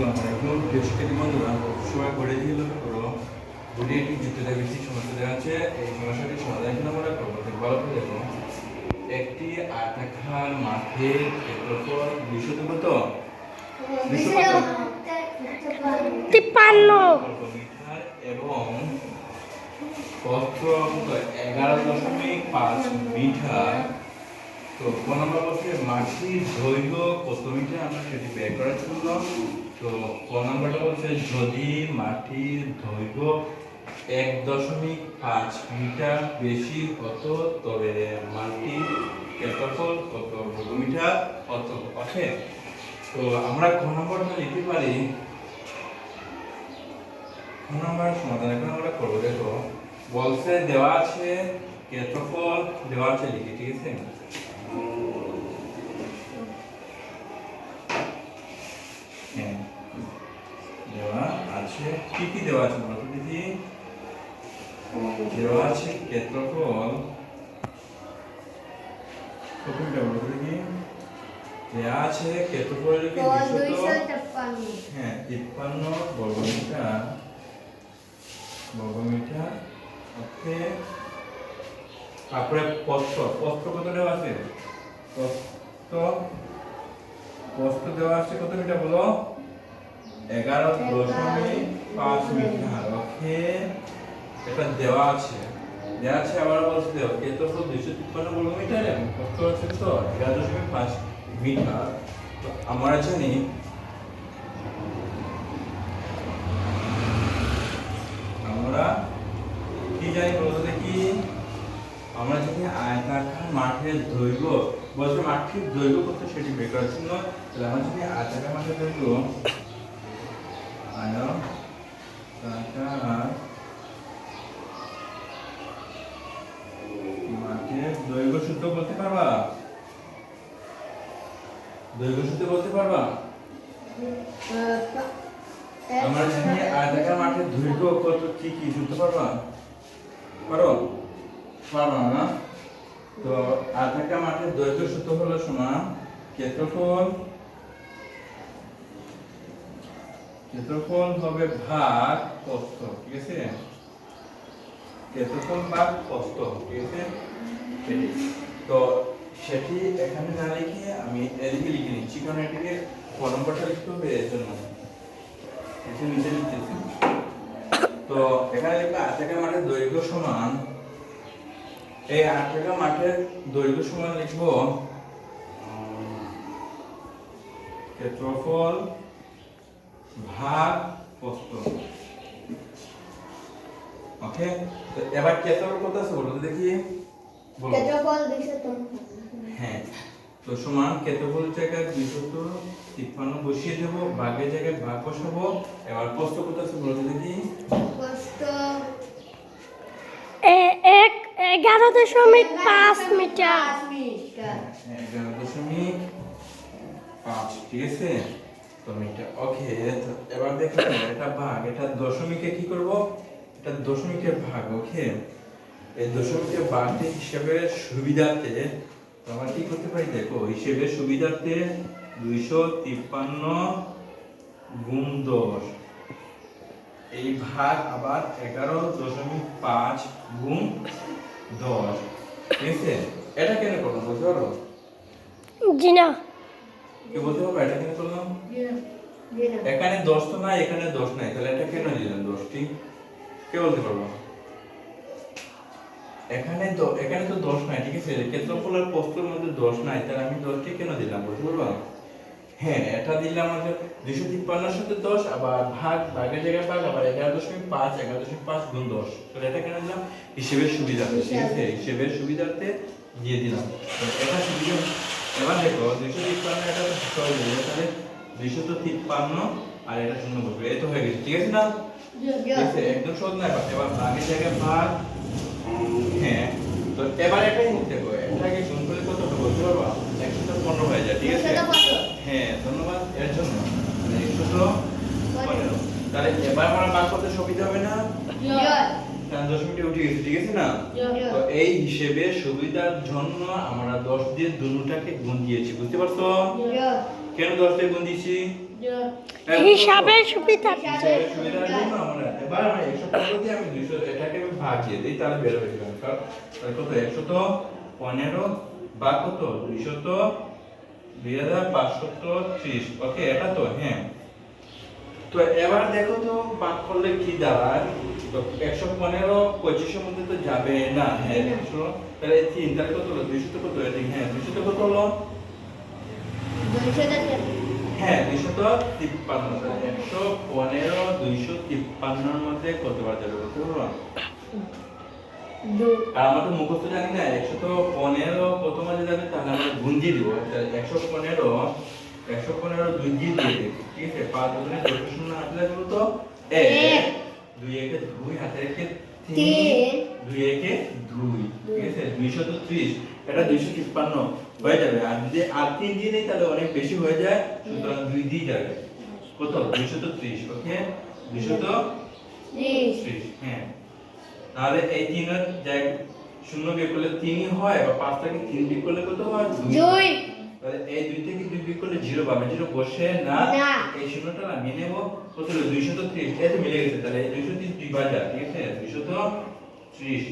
আসসালামু আলাইকুম। প্রিয় শিক্ষার্থী বন্ধুরা সবাই দিয়ে লক্ষ্য করো ঘুরে একটি যুক্তিতা ভিত্তিক সমস্যা দেওয়া আছে এই সমস্যাটি সমাধান কিন্তু আমরা করব ভালো করে দেখো একটি আয়তাকার মাঠের ক্ষেত্রফল তো কত? তিপ্পান্ন। মিটার এবং প্রস্থ এগারো দশমিক পাঁচ মিটার। তো কোন নম্বর মাটির দৈর্ঘ্য কত মিটার? আমরা সেটি বের করার জন্য তো ক নম্বরটা বলছে, যদি মাটির দৈর্ঘ্য এক দশমিক পাঁচ মিটার বেশি হতো, তবে মাটির ক্ষেত্রফল কত বর্গমিটার হতো ওকে তো আমরা ক নম্বরটা লিখতে পারি। ক নম্বর সমাধান এখন আমরা করব, দেখো। বলছে দেওয়া আছে, ক্ষেত্রফল দেওয়া আছে লিখি, ঠিক আছে হ্যাঁ দেওয়া আছে কি কি দেওয়া আছে বলতো দিদি? দেওয়া আছে ক্ষেত্রফল। কতটা বলতো দিদি? দেওয়া আছে ক্ষেত্রফল কি হ্যাঁ তিপ্পান্ন বর্গমিটার। বর্গমিটার ওকে। তারপরে পস্ত কত দেওয়া আছে? পস্ত পস্ত দেওয়া আছে কত? মিটার বলো। এগারো দশমিক পাঁচ মিটার। ওকে, এটা দেওয়া আছে। দেওয়া আছে আবার বলছে দেওয়া। ক্ষেত্রফল দুইশো তিপ্পান্ন বর্গমিটার এবং পস্ত আছে তো, এগারো দশমিক পাঁচ মিটার। তো আমরা জানি আমরা কি জানি বলতে দেখি, আমরা জানি আয়তাকার মাঠের দৈর্ঘ্য, বলছে মাঠের দৈর্ঘ্য কত সেটি বের করার জন্য তাহলে আমরা যদি আয়তাকার মাঠের দৈর্ঘ্য মাঠের দৈর্ঘ্য সূত্র বলতে পারবা? দৈর্ঘ্য সূত্র বলতে পারবা? আমরা জানি আয়তাকার মাঠের দৈর্ঘ্য কত, কি কি শুনতে পারবা? পারো? পারবা না? তো আয়তাকার মাঠের দৈর্ঘ্য সূত্র হলো সমান ক্ষেত্রফল ক্ষেত্রফল হবে ভাগ প্রস্থ ঠিক আছে? ক্ষেত্রফল ভাগ প্রস্থ ঠিক আছে? তো সেটি এখানে না লিখে আমি এদিকে লিখে নিচ্ছি, কারণ এটিকে ক নম্বরটা লিখতে হবে এর জন্য। নিচে লিখতেছি। তো এখানে লিখবে আট মাঠের দৈর্ঘ্য সমান, এই আট মাঠের দৈর্ঘ্য সমান লিখব ক্ষেত্রফল ভাগ প্রস্থ ওকে তো এবার ক্ষেত্রফল কত আছে বলো তো দেখি। বলো। হ্যাঁ। তো সমান ক্ষেত্রফল জায়গায় দুইশত তিপ্পান্ন বসিয়ে দেবো ভাগের জায়গায় ভাগ বসাবো। এবার প্রস্থ কত আছে বলতে দেখি। এ- এক এগারো দশমিক পাঁচ মিটার। এগারো দশমিক পাঁচ ঠিক আছে? মিটার ওকে এবার দেখো এটা ভাগ, এটা দশমিকে কি করব? এটা দশমিকের ভাগ ওকে এই দশমিকের ভাগটি হিসেবে সুবিধার্থে তো আমরা কি করতে পারি? দেখো, হিসেবে সুবিধার্থে দুইশো তিপ্পান্ন গুণ দশ। এই ভাগ আবার এগারো দশমিক পাঁচ গুণ দশ। ঠিক আছে? এটা কেন করলাম বলতে পারো? জি, না। কে বলতে পারব? এটা কেন করলাম? এখানে দশ তো নাই, এখানে দশ নাই। তাহলে এটা কেন দিলাম দশটি? কে বলতে পারব? এখানে তো এখানে তো দশ নাই, ঠিক আছে? ক্ষেত্রফল আর প্রস্থের মধ্যে দশ নাই, তাহলে আমি দশটি কেন দিলাম, বলতে পারব? হ্যাঁ এটা দিলাম আমাদের দুইশো তিপ্পান্নর সাথে দশ, আবার ভাগ, ভাগের জায়গায় ভাগ, আবার এগারো দশমিক পাঁচ, এগারো দশমিক পাঁচ গুণ দশ। তাহলে এটা কেন দিলাম? হিসেবের সুবিধার্থে, ঠিক আছে? হিসেবের সুবিধার্থে দিয়ে দিলাম। এটা সুবিধা এবার দেখো দুইশো তিপ্পান্ন এটা তো সহজ হয়ে যাবে তাহলে দুইশো তো তিপ্পান্ন আর এটা শূন্য বসবে। এই তো হয়ে গেছে ঠিক আছে না? একদম সহজ না এবার এবার ভাগের জায়গায় ভাগ। হ্যাঁ তো এবার এটাই দেখো এটাকে গুণ করলে কত হবে বলতে পারবা? একশো তো পনেরো হয়ে যায় ঠিক আছে? হ্যাঁ ধন্যবাদ এর জন্য। একশো তো পনেরো। তাহলে এবার আমরা ভাগ করতে সুবিধা হবে না? দশ মিনিটে উঠে গেছে ঠিক আছে না? তো এই হিসেবে সুবিধার জন্য আমরা দশ দিয়ে দুটাকে গুণ দিয়েছি বুঝতে পারছ? কেন দশ দিয়ে গুণ দিয়েছি? হিসাবের সুবিধা সুবিধার জন্য আমরা এবার আমরা একশো পনেরো দিয়ে আমি দুইশো এটাকে আমি ভাগিয়ে দিই তাহলে বের হয়ে যাবে তাহলে কত একশো তো পনেরো বা কত দুইশো তো দুই হাজার পাঁচশো তো ত্রিশ ওকে এটা তো হ্যাঁ। তো এবার দেখো তো ভাগ করলে কি দাঁড়ায়? একশো পনেরো পঁচিশের মধ্যে তো যাবে না হ্যাঁ একশো। তাহলে কত হলো? দুইশো তো কত হ্যাঁ দুইশো তো কত হলো? হ্যাঁ দুইশো তো তিপ্পান্ন একশো পনেরো দুইশো তিপ্পান্নর মধ্যে কত যাবে বলতে পারব? আর আমরা তো মুখস্থ জানি না একশো তো পনেরো কত মাঝে যাবে তাহলে আমরা দিয়ে দিব। একশো পনেরো একশো পনেরো দুই দিয়ে ঠিক আছে? পাঁচ দুগুণে শূন্য হাতে লাগবে তো এক। দুই একে দুই হাতে রেখে তিন। দুই একে দুই। ঠিক আছে? দুইশো তো ত্রিশ। এটা দুইশো তিপ্পান্ন হয়ে যাবে। আর যদি আর তিন দিয়ে নেই তাহলে অনেক বেশি হয়ে যায়। সুতরাং দুই দিয়ে যাবে। কত? দুইশো তো ত্রিশ ওকে? দুইশো তো ত্রিশ। হ্যাঁ। তাহলে এই তিনের জায়গায় শূন্য বিয়োগ করলে তিনই হয় বা পাঁচ থেকে তিন বিয়োগ করলে কত হয়। দুই। তাহলে এই দুই থেকে দুই বিয়োগ করলে জিরো পাবে। জিরো বসে না না। এই শূন্যটা নামিয়ে নেব কত হলো দুইশো তো ত্রিশ। এই তো মিলে গেছে তাহলে দুইশো ত্রিশ দুই বাজার ঠিক আছে? দুইশো তো ত্রিশ।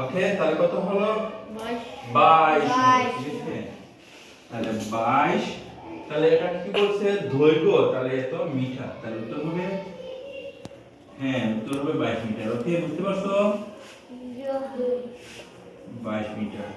ওকে তাহলে কত হলো? বাইশ। বাইশ। ঠিক আছে? তাহলে বাইশ। তাহলে এটা কি বলছে? দৈর্ঘ্য। তাহলে এত মিটার। তাহলে উত্তর হবে? হ্যাঁ উত্তর হবে বাইশ মিটার। ওকে বুঝতে পারছ? বাইশ মিটার।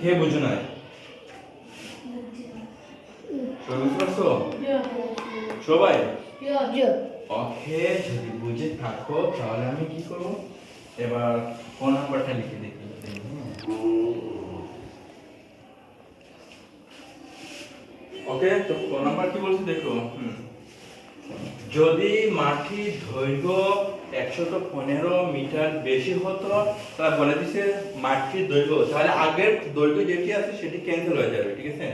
কে বুঝো সবাই? ওকে, যদি বুঝে থাকো, তাহলে আমি কি করব? এবার কোন নাম্বারটা লিখে দেখি। ওকে, তো কোন নাম্বার কি বলছে দেখো। যদি মাটির দৈর্ঘ্য একশত পনেরো মিটার বেশি হতো তাহলে বলে দিছে মাটির দৈর্ঘ্য। তাহলে আগের দৈর্ঘ্য যেটি আছে সেটি ক্যান্সেল হয়ে যাবে ঠিক আছে?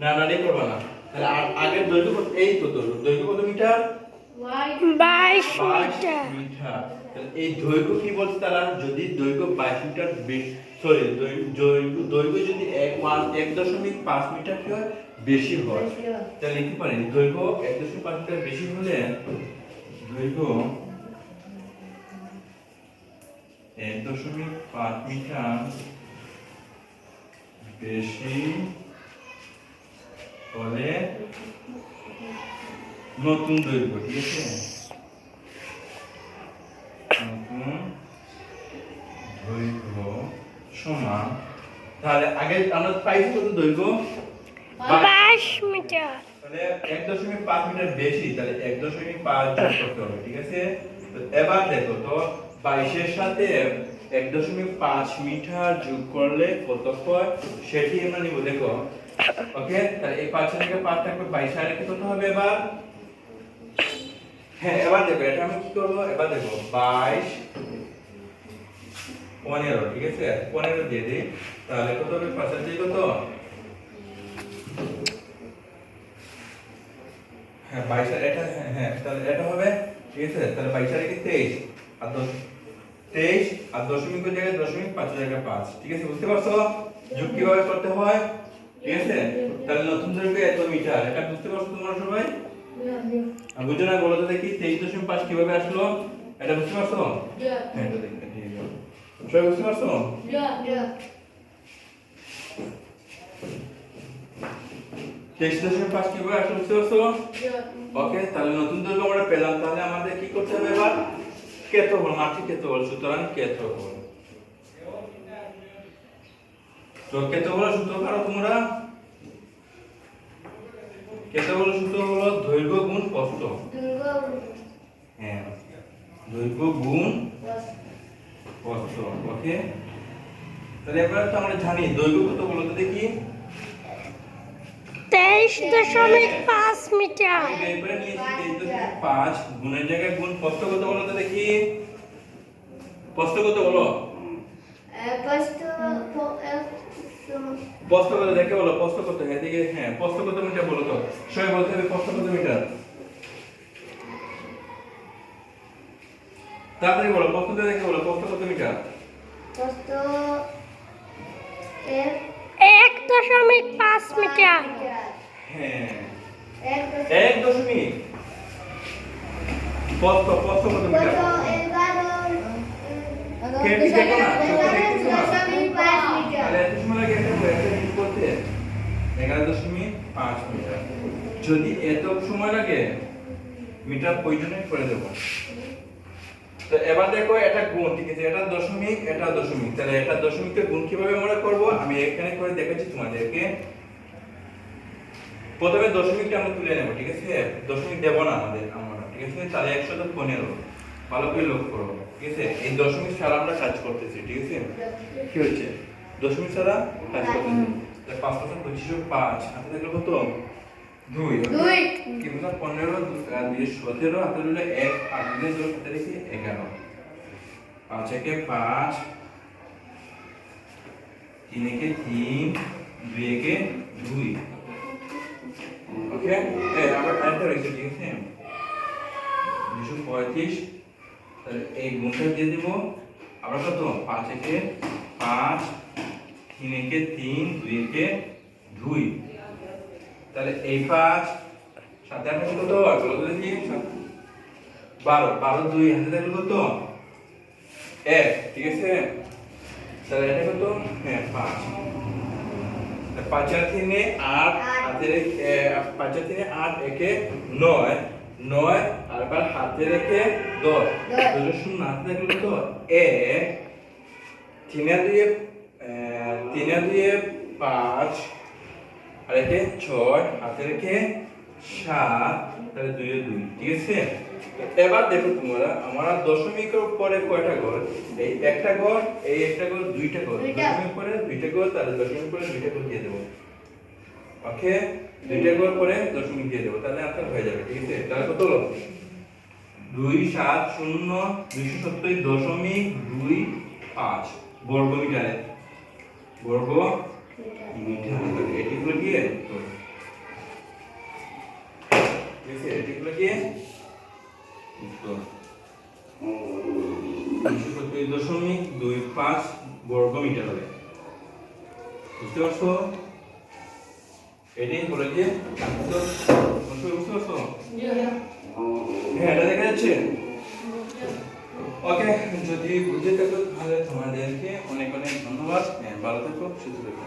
না না রে করবা না। তাহলে আগের দৈর্ঘ্য এই তো দৈর্ঘ্য। দৈর্ঘ্য কত মিটার? বাইশ মিটার। এই দৈর্ঘ্য কি বলছে তারা? যদি দৈর্ঘ্য বাইশ মিটার সরি দৈর্ঘ্য দৈর্ঘ্য যদি এক ওয়ান এক দশমিক পাঁচ মিটার কি হয়? বেশি হয়। তাহলে লিখতে পারি দৈর্ঘ্য এক দশমিক পাঁচ মিটার বেশি হলে দৈর্ঘ্য এক দশমিক পাঁচ মিটার বেশি হলে নতুন দৈর্ঘ্য ঠিক আছে? নতুন দৈর্ঘ্য সমান। তাহলে আগে আমরা পাইছি কত দৈর্ঘ্য? বাইশ মিটার। তাহলে এক দশমিক পাঁচ মিটার বেশি তাহলে এক দশমিক পাঁচ যোগ করতে হবে ঠিক আছে? এবার দেখো তো বাইশের সাথে এক দশমিক পাঁচ মিটার যোগ করলে কত হয়? সেটি আমরা নিব, দেখো। ওকে তাহলে এই পাঁচ থেকে পাঁচ থাকবে, বাইশ আর কত হবে এবার? হ্যাঁ এবার দেখো, এটা আমি কি করব? এবার দেখো, বাইশ, পনেরো, ঠিক আছে? পনেরো দিয়ে দিই, তাহলে কত হবে? পাঁচের দিয়ে কত? হ্যাঁ বাইশ এটা হ্যাঁ হ্যাঁ তাহলে এটা হবে, ঠিক আছে? তাহলে বাইশ আর একে তেইশ, আর দশ তেইশ আর দশমিকের জায়গায় দশমিক পাঁচের জায়গায় পাঁচ। ঠিক আছে বুঝতে পারছ? যোগ কীভাবে করতে হয়? ঠিক আছে তাহলে নতুন দৈর্ঘ্য এত মিটার এটা বুঝতে পারছ তোমরা সবাই? বুঝো না বলো তো দেখি তেইশ দশমিক পাঁচ কীভাবে আসলো? এটা বুঝতে পারছ? হ্যাঁ এটা দেখবে ঠিক আছে। সবাই বুঝতে পারছ? তেইশ দশমিক পাঁচ কীভাবে আসলো বুঝতে পারছ? ওকে তাহলে নতুন দৈর্ঘ্য আমরা পেলাম তাহলে আমাদের কি করতে হবে এবার? ক্ষেত্রফল মাটি ক্ষেত্রফল সুতরাং ক্ষেত্রফল তো ক্ষেত্রফল সূত্র কারও তোমরা? ক্ষেত্রফল সূত্র হলো দৈর্ঘ্য গুণ প্রস্থ হ্যাঁ দৈর্ঘ্য গুণ প্রস্থ ওকে? তাহলে এবার তো আমরা জানি দৈর্ঘ্য কত বলো তো দেখি। তেইশ দশমিক পাঁচ মিটার। এবারে নিয়েছি পাঁচ গুণের জায়গায় গুণ প্রস্থ কত বলো তো দেখি। কত বলো। কত দেখে বলো কত এদিকে হ্যাঁ কত মিটার বলো তো। সবাই বলতে হবে কত মিটার। তাড়াতাড়ি বলো দেখে বলো কত মিটার। এক দশমিক পাঁচ মিটার। হ্যাঁ। এক দশমিক কত মিটার এগারো দেখো না? দশমিক পাঁচ মিটার। তাহলে এত সময় লাগে একটা একটা হিট করতে? এগারো দশমিক পাঁচ মিটার। যদি এত সময় লাগে মিটার করে দেবো। তো এবার দেখো এটা গুণ ঠিক আছে? এটা দশমিক এটা দশমিক। তাহলে এটা দশমিককে গুণ কীভাবে আমরা করব? আমি এখানে করে দেখাচ্ছি তোমাদেরকে। প্রথমে দশমিকটা আমরা তুলে নেব ঠিক আছে? দশমিক দেব না আমাদের আমরা ঠিক আছে? তাহলে একশো তো পনেরো। ভালো করে লক্ষ্য করো। ঠিক আছে? এই দশমিক ছাড়া আমরা কাজ করতেছি ঠিক আছে? কি হচ্ছে দশমিক ছাড়া কাজ করতেছি। পাঁচ পাঁচ পঁচিশ পাঁচ হাতে থাকলে কত? দুই। কি বলতো পনেরো দুই সতেরো হাতে দিলে এক আট দিলে দুই হাতে রেখে এগারো। পাঁচ একে পাঁচ তিন একে তিন দুই একে দুই। ওকে? আবার আরেকটা রয়েছে ঠিক আছে? দুশো পঁয়ত্রিশ। তাহলে এই গুণটা দিয়ে দিব। আবার কত? পাঁচ একে পাঁচ তিন একে তিন দুই একে দুই। তাহলে এই পাঁচ সাথে আঠাশ কত? আর বলো তো দেখি বারো। বারো দুই হাতে থাকলে কত? এক ঠিক আছে? তাহলে এটা কত? হ্যাঁ পাঁচ। পাঁচ আর তিনে আট হাতে পাঁচ আর তিনে আট একে নয়। নয় আর এবার হাতে রেখে দশ। দুটো শূন্য হাতে থাকলে এক তিনে দুয়ে তিনে দুয়ে পাঁচ আর একে ছয় হাতে রেখে সাত তাহলে দুইয়ে দুই ঠিক আছে? এবার দেখো তোমরা আমরা দশমিকের পরে কয়টা ঘর? এই একটা ঘর এই একটা ঘর দুইটা ঘর। দশমিক পরে দুইটা ঘর তাহলে দশমিক পরে দুইটা ঘর দিয়ে দেবো। ওকে দুইটা ঘর পরে দশমিক দিয়ে দেবো, তাহলে আপনার হয়ে যাবে, ঠিক আছে? তাহলে কত হলো? দুই সাত শূন্য দুইশো সত্তর দশমিক দুই পাঁচ। বর্গ মিটারে। বর্গ মিটার। এটিগুলো আছে, এটিগুলো দুইশো সত্তর দশমিক দুই পাঁচ বর্গ মিটার হবে। বুঝতে পারছ? এটাই বলে যে হ্যাঁ এটা দেখা যাচ্ছে? ওকে যদি বুঝে থাকো তাহলে তোমাদেরকে অনেক অনেক ধন্যবাদ। হ্যাঁ, ভালো থাকো সুস্থ থাকো।